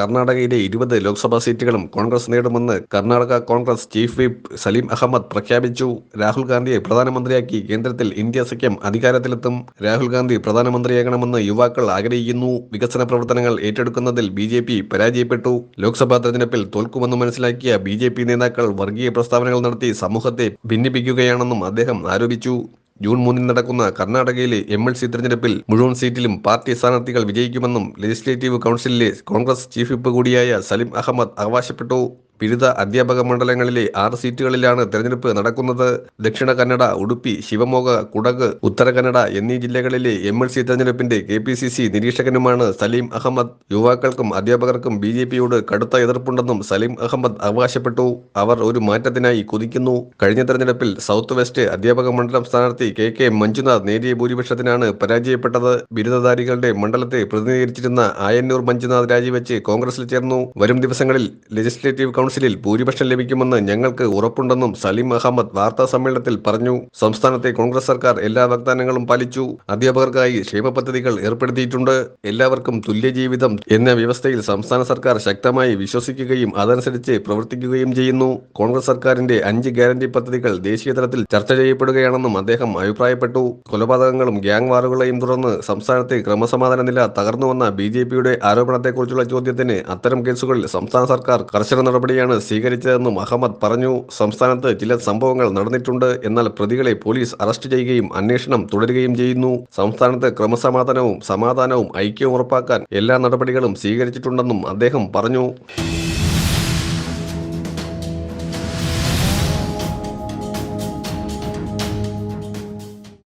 കർണാടകയിലെ ഇരുപത് ലോക്സഭാ സീറ്റുകളും കോൺഗ്രസ് നേടുമെന്ന് കർണാടക കോൺഗ്രസ് ചീഫ് വിപ്പ് സലീം അഹമ്മദ് പ്രഖ്യാപിച്ചു. രാഹുൽ ഗാന്ധിയെ പ്രധാനമന്ത്രിയാക്കി കേന്ദ്രത്തിൽ ഇന്ത്യ സഖ്യം അധികാരത്തിലെത്തും. രാഹുൽ ഗാന്ധി പ്രധാനമന്ത്രിയാകണമെന്ന് യുവാക്കൾ ആഗ്രഹിക്കുന്നു. വികസന പ്രവർത്തനങ്ങൾ ഏറ്റെടുക്കുന്നതിൽ ബി ജെ പി പരാജയപ്പെട്ടു. ലോക്സഭാ തെരഞ്ഞെടുപ്പിൽ തോൽക്കുമെന്ന് മനസ്സിലാക്കിയ ബി ജെ പി നേതാക്കൾ വർഗീയ പ്രസ്താവനകൾ നടത്തി സമൂഹത്തെ ഭിന്നിപ്പിക്കുകയാണെന്നും അദ്ദേഹം ആരോപിച്ചു. ജൂൺ മൂന്നിന് നടക്കുന്ന കർണാടകയിലെ എം എൽ സി തെരഞ്ഞെടുപ്പിൽ മുഴുവൻ സീറ്റിലും പാർട്ടി സ്ഥാനാർത്ഥികൾ വിജയിക്കുമെന്നും ലെജിസ്ലേറ്റീവ് കൗൺസിലിലെ കോൺഗ്രസ് ചീഫ് വിപ്പ് കൂടിയായ സലിം അഹമ്മദ് അവകാശപ്പെട്ടു. വിവിധ അധ്യാപക മണ്ഡലങ്ങളിലെ ആറ് സീറ്റുകളിലാണ് തെരഞ്ഞെടുപ്പ് നടക്കുന്നത്. ദക്ഷിണ കന്നഡ ഉടുപ്പി ശിവമോഗ കുടക് ഉത്തര കന്നഡ എന്നീ ജില്ലകളിലെ എം എൽ സി തെരഞ്ഞെടുപ്പിന്റെ കെ പി സി സി നിരീക്ഷകനുമാണ് സലീം അഹമ്മദ്. യുവാക്കൾക്കും അധ്യാപകർക്കും ബി ജെ പിയോട് കടുത്ത എതിർപ്പുണ്ടെന്നും സലീം അഹമ്മദ് അവകാശപ്പെട്ടു. അവർ ഒരു മാറ്റത്തിനായി കുതിക്കുന്നു. കഴിഞ്ഞ തെരഞ്ഞെടുപ്പിൽ സൗത്ത് വെസ്റ്റ് അധ്യാപക മണ്ഡലം സ്ഥാനാർത്ഥി കെ കെ മഞ്ജുനാഥ് നേരിയ ഭൂരിപക്ഷത്തിനാണ് പരാജയപ്പെട്ടത്. ബിരുദധാരികളുടെ മണ്ഡലത്തെ പ്രതിനിധീകരിച്ചിരുന്ന ആയന്നൂർ മഞ്ജുനാഥ് രാജിവെച്ച് കോൺഗ്രസിൽ ചേർന്നു. വരും ദിവസങ്ങളിൽ ലെജിസ്ലേറ്റീവ് കൗൺസിലിൽ ഭൂരിപക്ഷം ലഭിക്കുമെന്ന് ഞങ്ങൾക്ക് ഉറപ്പുണ്ടെന്നും സലീം അഹമ്മദ് വാർത്താ സമ്മേളനത്തിൽ പറഞ്ഞു. സംസ്ഥാനത്തെ കോൺഗ്രസ് സർക്കാർ എല്ലാ വാഗ്ദാനങ്ങളും പാലിച്ചു. അധ്യാപകർക്കായി ക്ഷേമ പദ്ധതികൾ ഏർപ്പെടുത്തിയിട്ടുണ്ട്. എല്ലാവർക്കും തുല്യ ജീവിതം എന്ന വ്യവസ്ഥയിൽ സംസ്ഥാന സർക്കാർ ശക്തമായി വിശ്വസിക്കുകയും അതനുസരിച്ച് പ്രവർത്തിക്കുകയും ചെയ്യുന്നു. കോൺഗ്രസ് സർക്കാരിന്റെ അഞ്ച് ഗ്യാരണ്ടി പദ്ധതികൾ ദേശീയ തലത്തിൽ ചർച്ച ചെയ്യപ്പെടുകയാണെന്നും അദ്ദേഹം അഭിപ്രായപ്പെട്ടു. കൊലപാതകങ്ങളും ഗ്യാങ് വാറുകളെയും തുടർന്ന് സംസ്ഥാനത്തെ ക്രമസമാധാന നില തകർന്നുവന്ന ബി ജെ പിയുടെ ആരോപണത്തെക്കുറിച്ചുള്ള ചോദ്യത്തിന് അത്തരം കേസുകളിൽ സംസ്ഥാന സർക്കാർ കർശന നടപടിയാണ് സ്വീകരിച്ചതെന്ന് അഹമ്മദ് പറഞ്ഞു. സംസ്ഥാനത്ത് ചില സംഭവങ്ങൾ നടന്നിട്ടുണ്ട്. എന്നാൽ പ്രതികളെ പോലീസ് അറസ്റ്റ് ചെയ്യുകയും അന്വേഷണം തുടരുകയും ചെയ്യുന്നു. സംസ്ഥാനത്ത് ക്രമസമാധാനവും സമാധാനവും ഐക്യവും ഉറപ്പാക്കാൻ എല്ലാ നടപടികളും സ്വീകരിച്ചിട്ടുണ്ടെന്നും അദ്ദേഹം പറഞ്ഞു.